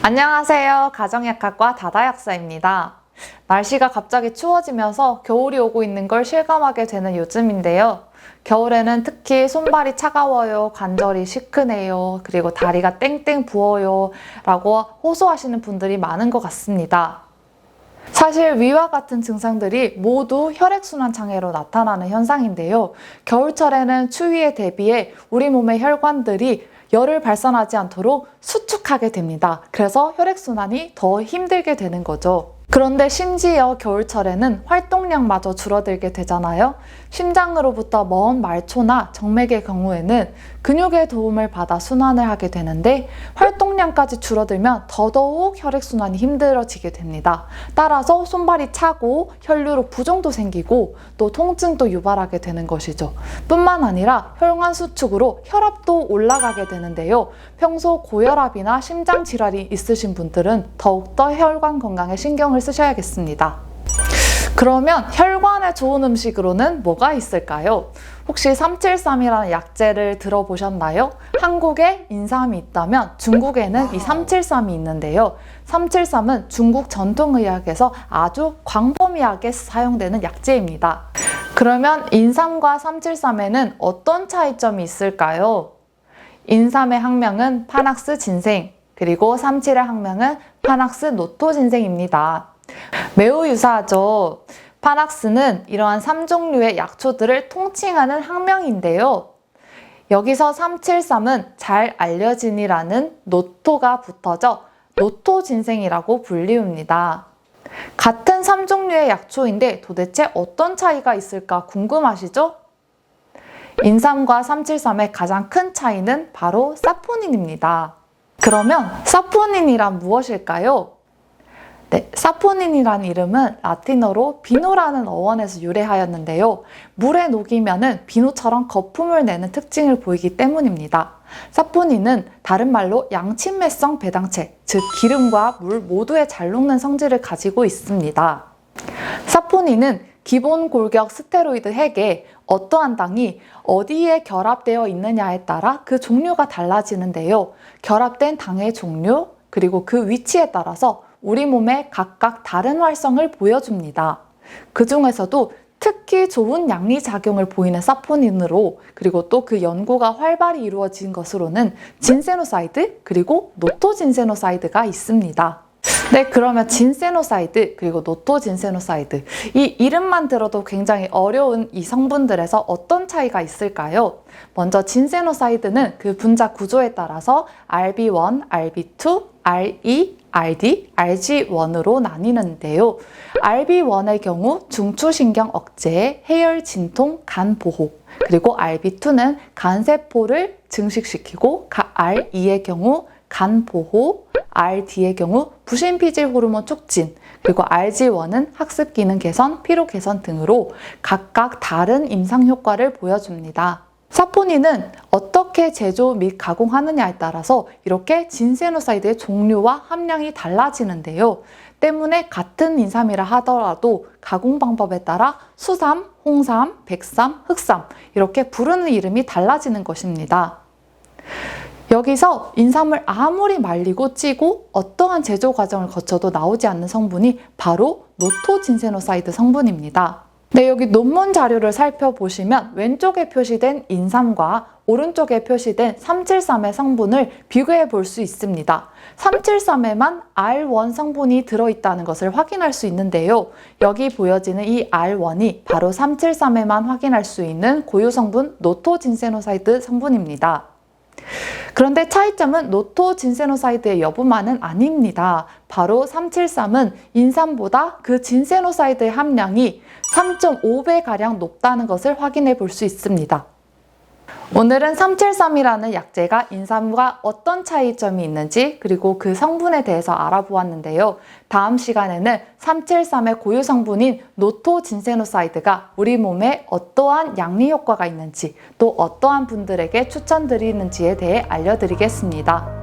안녕하세요. 가정약학과 다다약사입니다. 날씨가 갑자기 추워지면서 겨울이 오고 있는 걸 실감하게 되는 요즘인데요. 겨울에는 특히 손발이 차가워요, 관절이 시큰해요, 그리고 다리가 땡땡 부어요 라고 호소하시는 분들이 많은 것 같습니다. 사실 위와 같은 증상들이 모두 혈액순환 장애로 나타나는 현상인데요. 겨울철에는 추위에 대비해 우리 몸의 혈관들이 열을 발산하지 않도록 수축하게 됩니다. 그래서 혈액순환이 더 힘들게 되는 거죠. 그런데 심지어 겨울철에는 활동량마저 줄어들게 되잖아요. 심장으로부터 먼 말초나 정맥의 경우에는 근육의 도움을 받아 순환을 하게 되는데 활동량까지 줄어들면 더더욱 혈액순환이 힘들어지게 됩니다. 따라서 손발이 차고 혈류로 부종도 생기고 또 통증도 유발하게 되는 것이죠. 뿐만 아니라 혈관 수축으로 혈압도 올라가게 되는데요. 평소 고혈압이나 심장 질환이 있으신 분들은 더욱더 혈관 건강에 신경을 쓰셔야겠습니다. 그러면 혈관에 좋은 음식으로는 뭐가 있을까요? 혹시 373이라는 약재를 들어보셨나요? 한국에 인삼이 있다면 중국에는 이 373이 있는데요. 373은 중국 전통의학에서 아주 광범위하게 사용되는 약재입니다. 그러면 인삼과 373에는 어떤 차이점이 있을까요? 인삼의 학명은 파낙스 진생, 그리고 37의 학명은 파낙스 노토 진생입니다. 매우 유사하죠. 파낙스는 이러한 3종류의 약초들을 통칭하는 학명인데요. 여기서 373은 잘 알려진이라는 노토가 붙어져 노토 진생이라고 불리웁니다. 같은 3종류의 약초인데 도대체 어떤 차이가 있을까 궁금하시죠? 인삼과 373의 가장 큰 차이는 바로 사포닌입니다. 그러면 사포닌이란 무엇일까요? 네, 사포닌이란 이름은 라틴어로 비누라는 어원에서 유래하였는데요. 물에 녹이면은 비누처럼 거품을 내는 특징을 보이기 때문입니다. 사포닌은 다른 말로 양친매성 배당체, 즉 기름과 물 모두에 잘 녹는 성질을 가지고 있습니다. 사포닌은 기본 골격 스테로이드 핵에 어떠한 당이 어디에 결합되어 있느냐에 따라 그 종류가 달라지는데요. 결합된 당의 종류, 그리고 그 위치에 따라서 우리 몸에 각각 다른 활성을 보여줍니다. 그 중에서도 특히 좋은 양리작용을 보이는 사포닌으로 그리고 또 그 연구가 활발히 이루어진 것으로는 진세노사이드 그리고 노토진세노사이드가 있습니다. 네, 그러면 진세노사이드 그리고 노토진세노사이드 이 이름만 들어도 굉장히 어려운 이 성분들에서 어떤 차이가 있을까요? 먼저 진세노사이드는 그 분자 구조에 따라서 RB1, RB2, RE, RD, RG1으로 나뉘는데요. RB1의 경우 중추신경 억제, 해열 진통, 간 보호, 그리고 RB2는 간세포를 증식시키고 RE의 경우 간 보호, RD의 경우 부신피질 호르몬 촉진, 그리고 RG1은 학습 기능 개선, 피로 개선 등으로 각각 다른 임상 효과를 보여줍니다. 사포닌은 어떻게 제조 및 가공하느냐에 따라서 이렇게 진세노사이드의 종류와 함량이 달라지는데요. 때문에 같은 인삼이라 하더라도 가공 방법에 따라 수삼, 홍삼, 백삼, 흑삼 이렇게 부르는 이름이 달라지는 것입니다. 여기서 인삼을 아무리 말리고 찌고 어떠한 제조 과정을 거쳐도 나오지 않는 성분이 바로 노토진세노사이드 성분입니다. 네, 여기 논문 자료를 살펴보시면 왼쪽에 표시된 인삼과 오른쪽에 표시된 373의 성분을 비교해 볼 수 있습니다. 373에만 R1 성분이 들어있다는 것을 확인할 수 있는데요. 여기 보여지는 이 R1이 바로 373에만 확인할 수 있는 고유 성분 노토진세노사이드 성분입니다. 그런데 차이점은 노토 진세노사이드의 여부만은 아닙니다. 바로 373은 인삼보다 그 진세노사이드의 함량이 3.5배가량 높다는 것을 확인해 볼 수 있습니다. 오늘은 373이라는 약재가 인삼과 어떤 차이점이 있는지 그리고 그 성분에 대해서 알아보았는데요. 다음 시간에는 373의 고유 성분인 노토진세노사이드가 우리 몸에 어떠한 양리 효과가 있는지 또 어떠한 분들에게 추천드리는지에 대해 알려드리겠습니다.